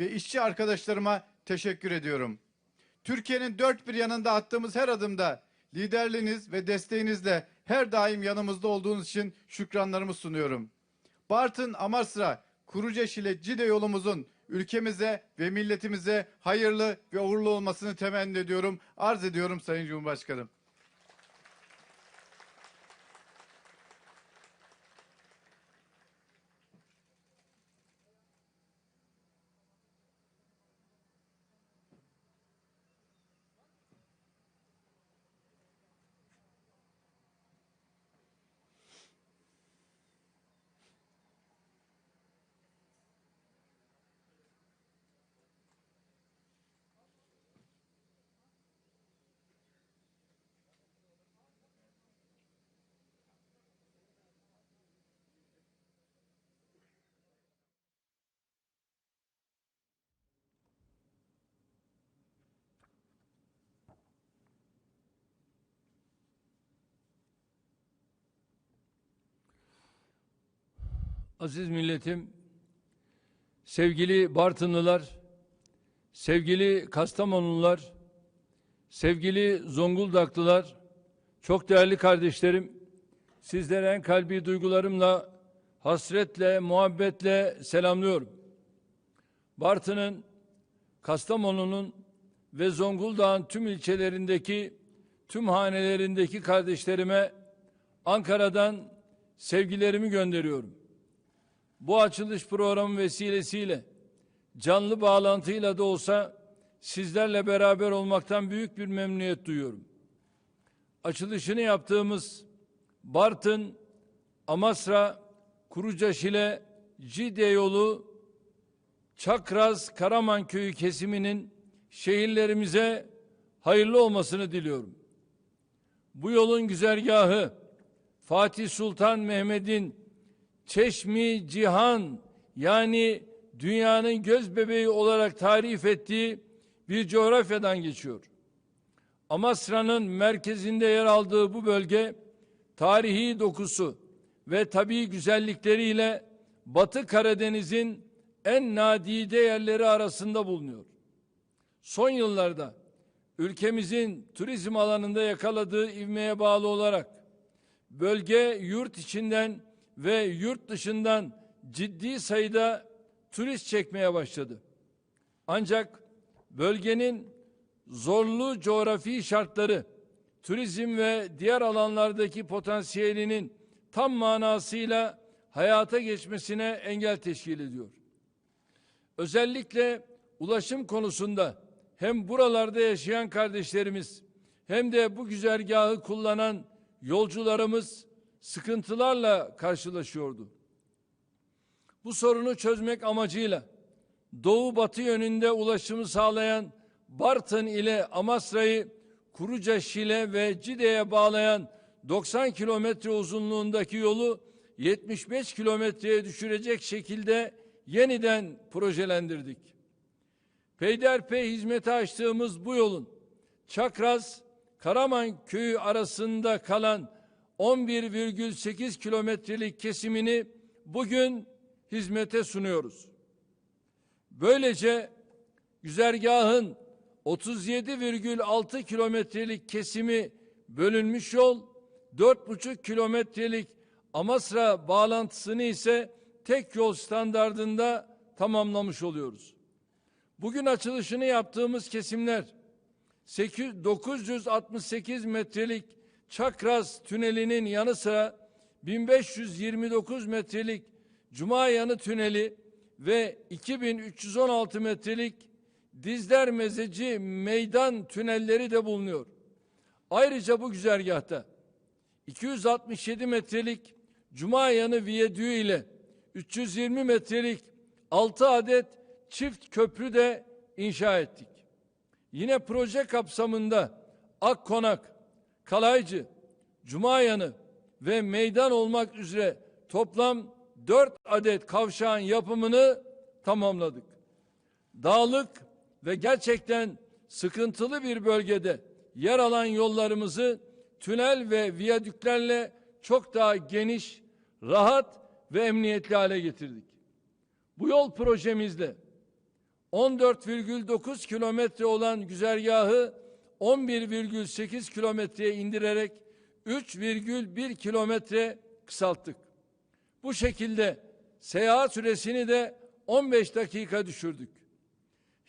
ve işçi arkadaşlarıma teşekkür ediyorum. Türkiye'nin dört bir yanında attığımız her adımda liderliğiniz ve desteğinizle her daim yanımızda olduğunuz için şükranlarımı sunuyorum. Bartın Amasra Kuruceş ile Cide yolumuzun ülkemize ve milletimize hayırlı ve uğurlu olmasını temenni ediyorum. Arz ediyorum Sayın Cumhurbaşkanım. Aziz milletim, sevgili Bartınlılar, sevgili Kastamonlular, sevgili Zonguldaklılar, çok değerli kardeşlerim, sizlere en kalbi duygularımla, hasretle, muhabbetle selamlıyorum. Bartın'ın, Kastamonu'nun ve Zonguldak'ın tüm ilçelerindeki, tüm hanelerindeki kardeşlerime Ankara'dan sevgilerimi gönderiyorum bu açılış programı vesilesiyle canlı bağlantıyla da olsa sizlerle beraber olmaktan büyük bir memnuniyet duyuyorum. Açılışını yaptığımız Bartın, Amasra, Kurucaşile, Cide yolu, Çakraz, Karaman köyü kesiminin şehirlerimize hayırlı olmasını diliyorum. Bu yolun güzergahı Fatih Sultan Mehmet'in Çeşmi Cihan yani dünyanın göz bebeği olarak tarif ettiği bir coğrafyadan geçiyor. Amasra'nın merkezinde yer aldığı bu bölge tarihi dokusu ve tabii güzellikleriyle Batı Karadeniz'in en nadide yerleri arasında bulunuyor. Son yıllarda ülkemizin turizm alanında yakaladığı ivmeye bağlı olarak bölge yurt içinden ve yurt dışından ciddi sayıda turist çekmeye başladı. Ancak bölgenin zorlu coğrafi şartları turizm ve diğer alanlardaki potansiyelinin tam manasıyla hayata geçmesine engel teşkil ediyor. Özellikle ulaşım konusunda hem buralarda yaşayan kardeşlerimiz hem de bu güzergahı kullanan yolcularımız sıkıntılarla karşılaşıyordu. Bu sorunu çözmek amacıyla doğu batı yönünde ulaşımı sağlayan Bartın ile Amasra'yı Kuruca, Şile ve Cide'ye bağlayan 90 kilometre uzunluğundaki yolu 75 kilometreye düşürecek şekilde yeniden projelendirdik. Peyderpey hizmete açtığımız bu yolun Çakraz, Karaman köyü arasında kalan 11,8 kilometrelik kesimini bugün hizmete sunuyoruz. Böylece güzergahın 37,6 kilometrelik kesimi bölünmüş yol, 4,5 kilometrelik Amasra bağlantısını ise tek yol standardında tamamlamış oluyoruz. Bugün açılışını yaptığımız kesimler 8, 968 metrelik Çakraz tünelinin yanı sıra 1529 metrelik Cuma yanı tüneli ve 2316 metrelik Dizler Mezeci meydan tünelleri de bulunuyor. Ayrıca bu güzergahta 267 metrelik Cuma yanı viyadüğü ile 320 metrelik 6 adet çift köprü de inşa ettik. Yine proje kapsamında Akkonak, Kalaycı, Cumayanı ve meydan olmak üzere toplam dört adet kavşağın yapımını tamamladık. Dağlık ve gerçekten sıkıntılı bir bölgede yer alan yollarımızı tünel ve viyadüklerle çok daha geniş, rahat ve emniyetli hale getirdik. Bu yol projemizle 14,9 kilometre olan güzergahı 11,8 kilometreye indirerek 3,1 kilometre kısalttık. Bu şekilde seyahat süresini de 15 dakika düşürdük.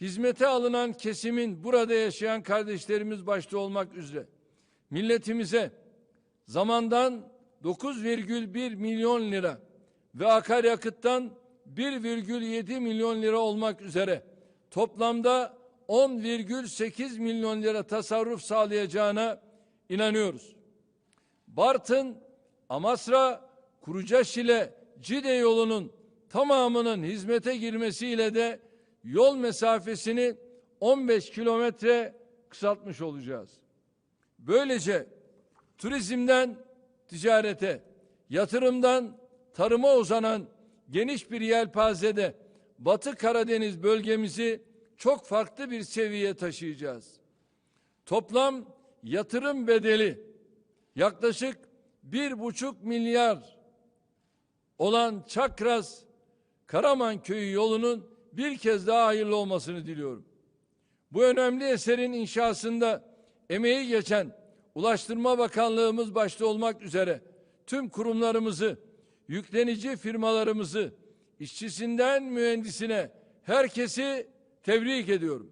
Hizmete alınan kesimin burada yaşayan kardeşlerimiz başta olmak üzere milletimize zamandan 9,1 milyon lira ve akaryakıttan 1,7 milyon lira olmak üzere toplamda 10,8 milyon lira tasarruf sağlayacağına inanıyoruz. Bartın, Amasra, Kurucaşile, Cide yolunun tamamının hizmete girmesiyle de yol mesafesini 15 kilometre kısaltmış olacağız. Böylece turizmden ticarete, yatırımdan tarıma uzanan geniş bir yelpazede Batı Karadeniz bölgemizi çok farklı bir seviyeye taşıyacağız. Toplam yatırım bedeli yaklaşık bir buçuk milyar olan Çakras Karaman Köyü yolunun bir kez daha hayırlı olmasını diliyorum. Bu önemli eserin inşasında emeği geçen Ulaştırma Bakanlığımız başta olmak üzere tüm kurumlarımızı, yüklenici firmalarımızı, işçisinden mühendisine herkesi tebrik ediyorum.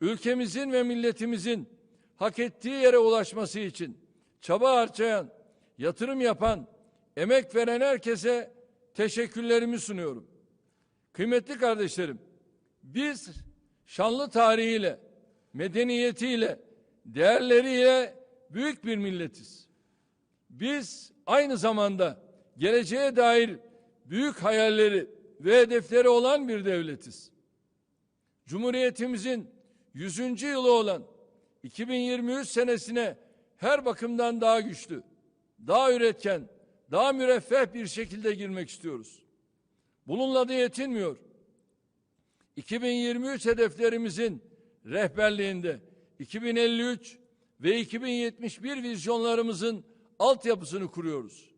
Ülkemizin ve milletimizin hak ettiği yere ulaşması için çaba harcayan, yatırım yapan, emek veren herkese teşekkürlerimi sunuyorum. Kıymetli kardeşlerim, biz şanlı tarihiyle, medeniyetiyle, değerleriyle büyük bir milletiz. Biz aynı zamanda geleceğe dair büyük hayalleri ve hedefleri olan bir devletiz. Cumhuriyetimizin 100. yılı olan 2023 senesine her bakımdan daha güçlü, daha üretken, daha müreffeh bir şekilde girmek istiyoruz. Bununla da yetinmiyor. 2023 hedeflerimizin rehberliğinde 2053 ve 2071 vizyonlarımızın altyapısını kuruyoruz.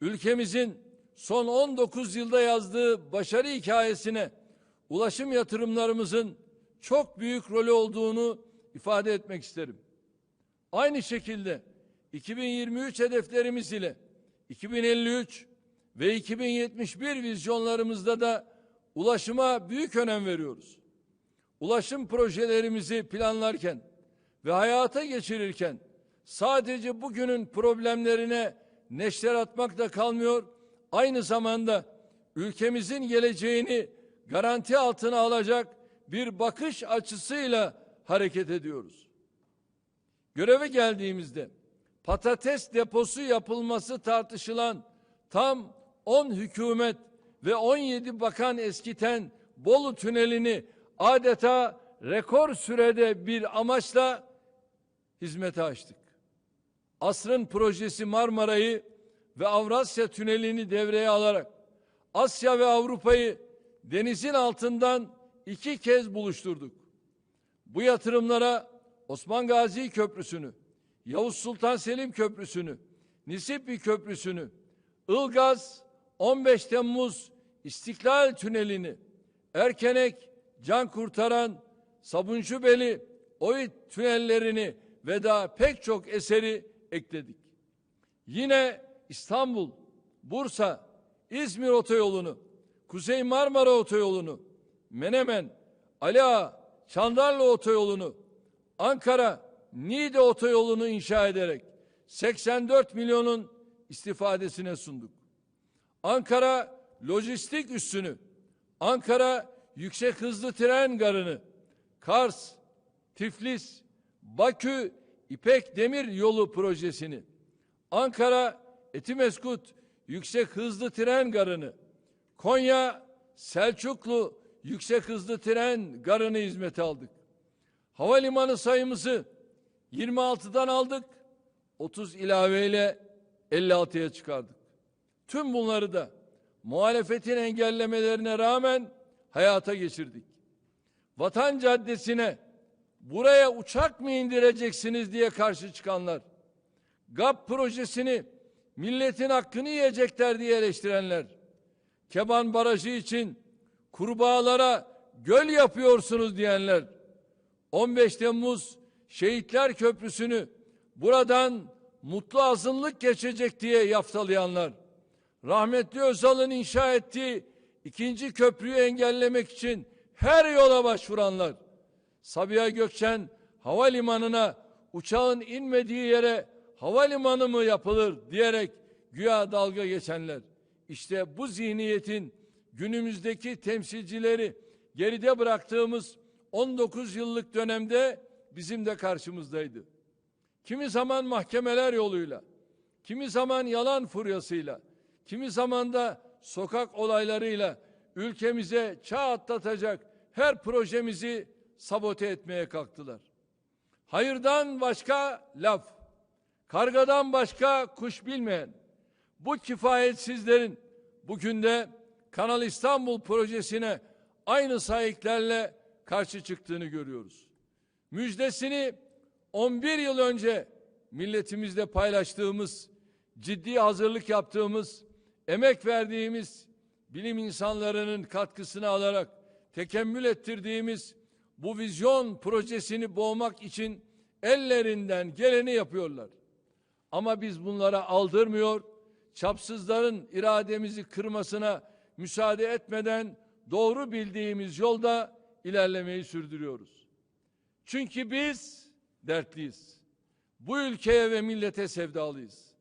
Ülkemizin son 19 yılda yazdığı başarı hikayesine ulaşım yatırımlarımızın çok büyük rolü olduğunu ifade etmek isterim. Aynı şekilde 2023 hedeflerimiz ile 2053 ve 2071 vizyonlarımızda da ulaşıma büyük önem veriyoruz. Ulaşım projelerimizi planlarken ve hayata geçirirken sadece bugünün problemlerine neşter atmakla kalmıyor, aynı zamanda ülkemizin geleceğini garanti altına alacak bir bakış açısıyla hareket ediyoruz. Göreve geldiğimizde patates deposu yapılması tartışılan tam 10 hükümet ve 17 bakan eskiten Bolu tünelini adeta rekor sürede bir amaçla hizmete açtık. Asrın projesi Marmara'yı ve Avrasya tünelini devreye alarak Asya ve Avrupa'yı denizin altından iki kez buluşturduk. Bu yatırımlara Osman Gazi Köprüsü'nü, Yavuz Sultan Selim Köprüsü'nü, Nisipi Köprüsü'nü, Ilgaz 15 Temmuz İstiklal Tüneli'ni, Erkenek, Can Kurtaran, Sabuncubeli, Oyut tünellerini ve daha pek çok eseri ekledik. Yine İstanbul, Bursa, İzmir otoyolunu, Kuzey Marmara otoyolunu, Menemen, Ali Ağa, Çandarlı otoyolunu, Ankara, Niğde otoyolunu inşa ederek 84 milyonun istifadesine sunduk. Ankara lojistik üssünü, Ankara yüksek hızlı tren garını, Kars, Tiflis, Bakü İpek Demir Yolu projesini, Ankara Etimeskut yüksek hızlı tren garını, Konya Selçuklu yüksek hızlı tren garını hizmete aldık. Havalimanı sayımızı 26'dan aldık, 30 ilaveyle 56'ya çıkardık. Tüm bunları da muhalefetin engellemelerine rağmen hayata geçirdik. Vatan Caddesi'ne buraya uçak mı indireceksiniz diye karşı çıkanlar, GAP projesini milletin hakkını yiyecekler diye eleştirenler, Keban Barajı için kurbağalara göl yapıyorsunuz diyenler, 15 Temmuz Şehitler Köprüsü'nü buradan mutlu azınlık geçecek diye yaftalayanlar, rahmetli Özal'ın inşa ettiği ikinci köprüyü engellemek için her yola başvuranlar, Sabiha Gökçen havalimanına uçağın inmediği yere havalimanı mı yapılır diyerek güya dalga geçenler. İşte bu zihniyetin günümüzdeki temsilcileri geride bıraktığımız 19 yıllık dönemde bizim de karşımızdaydı. Kimi zaman mahkemeler yoluyla, kimi zaman yalan furyasıyla, kimi zaman da sokak olaylarıyla ülkemize çağ atlatacak her projemizi sabote etmeye kalktılar. Hayırdan başka laf, kargadan başka kuş bilmeyen bu kifayetsizlerin bugün de Kanal İstanbul projesine aynı sahiplerle karşı çıktığını görüyoruz. Müjdesini 11 yıl önce milletimizle paylaştığımız, ciddi hazırlık yaptığımız, emek verdiğimiz bilim insanlarının katkısını alarak tekemmül ettirdiğimiz bu vizyon projesini boğmak için ellerinden geleni yapıyorlar. Ama biz bunlara aldırmıyor, çapsızların irademizi kırmasına müsaade etmeden doğru bildiğimiz yolda ilerlemeyi sürdürüyoruz. Çünkü biz dertliyiz. Bu ülkeye ve millete sevdalıyız.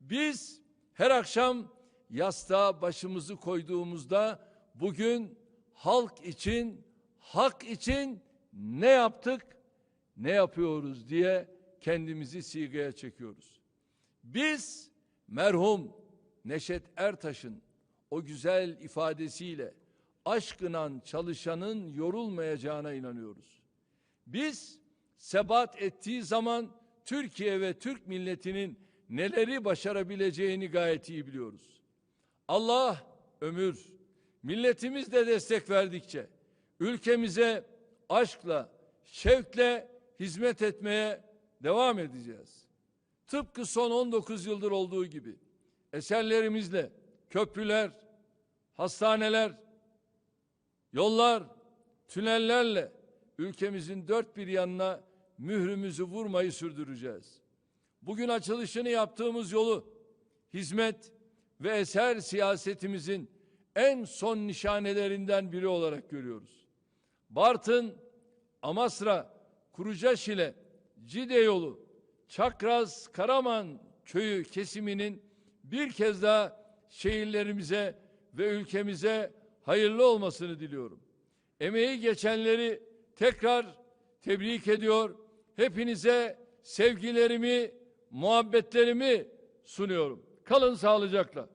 Biz her akşam yastığa başımızı koyduğumuzda bugün halk için, hak için ne yaptık, ne yapıyoruz diye kendimizi sigaya çekiyoruz. Biz merhum Neşet Ertaş'ın o güzel ifadesiyle aşkınan çalışanın yorulmayacağına inanıyoruz. Biz sebat ettiği zaman Türkiye ve Türk milletinin neleri başarabileceğini gayet iyi biliyoruz. Allah ömür, milletimiz de destek verdikçe ülkemize aşkla, şevkle hizmet etmeye devam edeceğiz. Tıpkı son 19 yıldır olduğu gibi eserlerimizle köprüler, hastaneler, yollar, tünellerle ülkemizin dört bir yanına mührümüzü vurmayı sürdüreceğiz. Bugün açılışını yaptığımız yolu hizmet ve eser siyasetimizin en son nişanelerinden biri olarak görüyoruz. Bartın, Amasra, Kurucaşile, Cide yolu, Çakraz, Karaman köyü kesiminin bir kez daha şehirlerimize ve ülkemize hayırlı olmasını diliyorum. Emeği geçenleri tekrar tebrik ediyor. Hepinize sevgilerimi, muhabbetlerimi sunuyorum. Kalın sağlıcakla.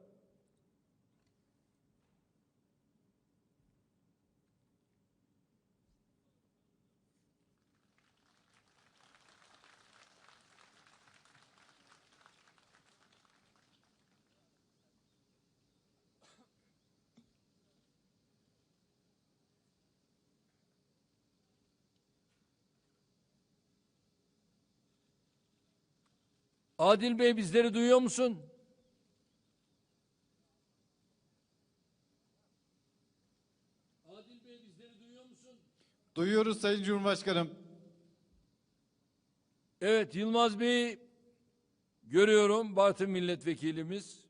Adil Bey bizleri duyuyor musun? Adil Bey bizleri duyuyor musun? Duyuyoruz Sayın Cumhurbaşkanım. Evet Yılmaz Bey görüyorum Bartın milletvekilimiz.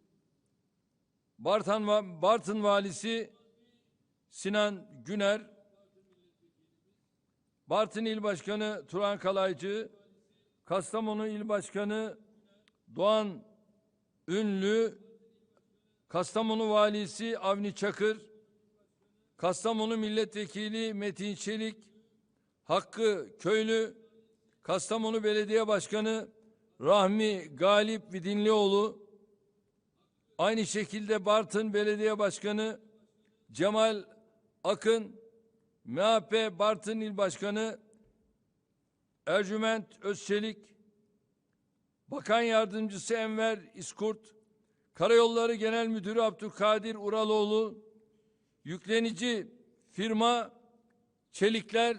Bartın, Bartın valisi Sinan Güner. Bartın İl Başkanı Turan Kalaycı. Kastamonu İl Başkanı Doğan Ünlü. Kastamonu Valisi Avni Çakır. Kastamonu Milletvekili Metin Çelik. Hakkı Köylü. Kastamonu Belediye Başkanı Rahmi Galip Vidinlioğlu, aynı şekilde Bartın Belediye Başkanı Cemal Akın, MHP Bartın İl Başkanı Ercüment Özçelik, Bakan Yardımcısı Enver İskurt, Karayolları Genel Müdürü Abdülkadir Uraloğlu, yüklenici firma Çelikler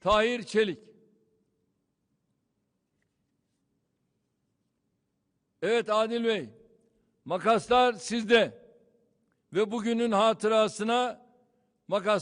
Tahir Çelik. Evet Adil Bey, makaslar sizde ve bugünün hatırasına makas